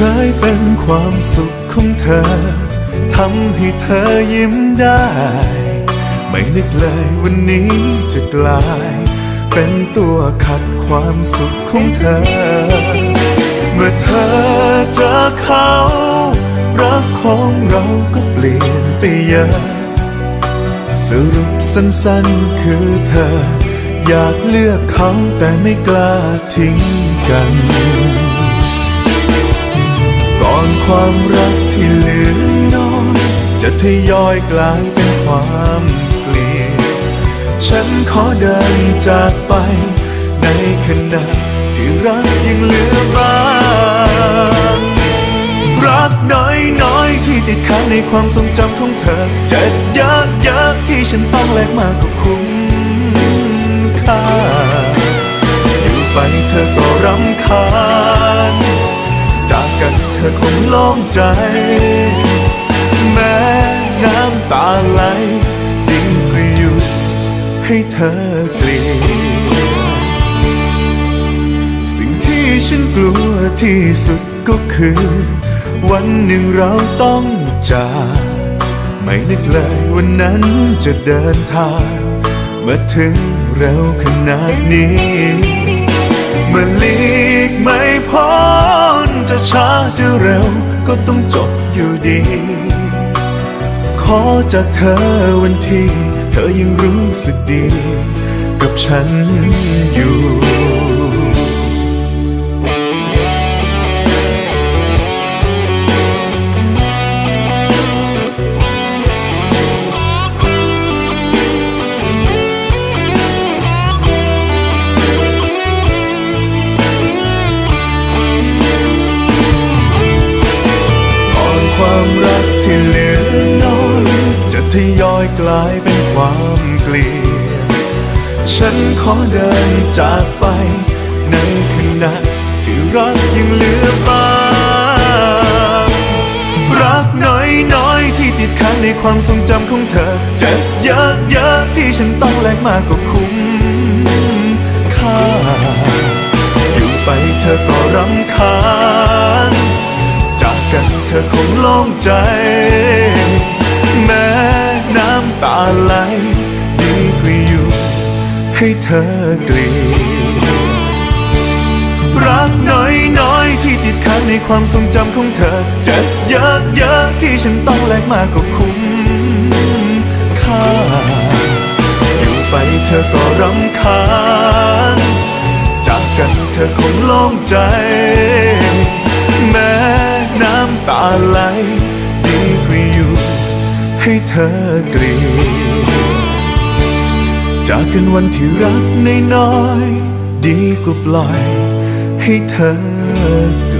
เคยเป็นความสุขของเธอทำให้เธอยิ้มได้ ไม่นึกเลยวันนี้จะกลาย เป็นตัวขัดความสุขของเธอ เมื่อเธอเจอเขา รักของเราก็เปลี่ยนไปเยอะ สรุปสั้นๆคือเธอ อยากเลือกเขาแต่ไม่กล้าทิ้งกันก่อน ความรักที่เหลือน้อย จะทยอยกลายเป็นความเกลียดฉันขอเดินจากไป ในขณะที่รักยังเหลือบ้างรักน้อยน้อยที่ติดค้างในความทรงจำของเธอเจ็บเยอะเยอะที่ฉันต้องแลกมาก็คุ้มค่าอยู่ไปเธอก็รำคาญ อคงโล่งใจ แม้น้ำตาไหลยิ่งกว่าอยู่ให้เธอเกลียดสิ่งที่ฉันกลัวที่สุดก็คือ วันหนึ่งเราต้องจากไม่นึกเลยวันนั้นจะเดินทางมาถึงเร็วขนาดนี้มื่อหลีกไม่พ้น จะช้าจะเร็วก็ต้องจบอยู่ดี ขอจากเธอวันที่เธอยังรู้สึกดี กับฉันอยู่ ที่เหลือน้อยจะทยอยกลายเป็นความเกลียดฉันขอเดินจากไป ในขณะที่รักยังเหลือบ้างรักน้อยน้อยที่ติดค้างในความทรงจำของเธอเจ็บเยอะเยอะที่ฉันต้องแลกมากก็คุ้มค่าอยู่ไปเธอก็รำคาญ เธอคงโล่งใจ แม้น้ำตาไหลดีกว่าอยู่ให้เธอกลียดรักน้อยน้อยที่ติดค้างในความทรงจำของเธอเจ็บเยอะเยอะที่ฉันต้องแลกมากก็คุ้มค่าอยู่ไปเธอก็รำคาญจากกันเธอคงโล่งใจ อะไรดีกว่าอยู่ให้เธอเกลียดจากกันวันที่รักน้อยๆดีกว่าปล่อยให้เธอเก